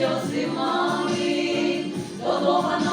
сльози мами, до Бога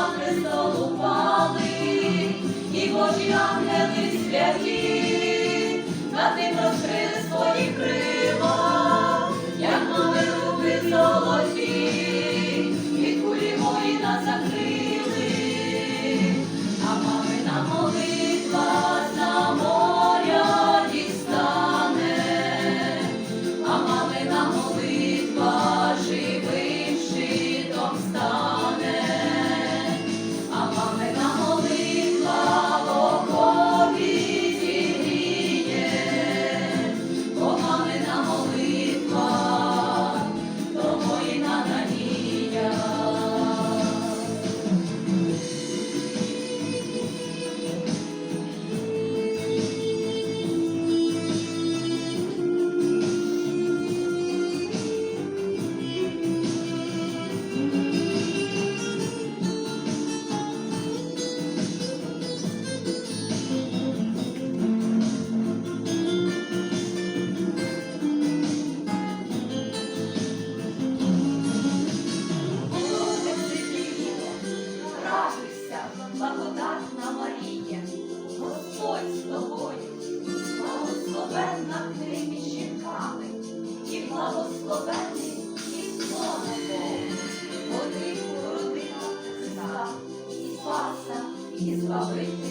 благодатна Марія, Господь з тобою, благословенна ти жінками, і благословений післо Богу, бо ти породила Христа, і Спаса, і славити.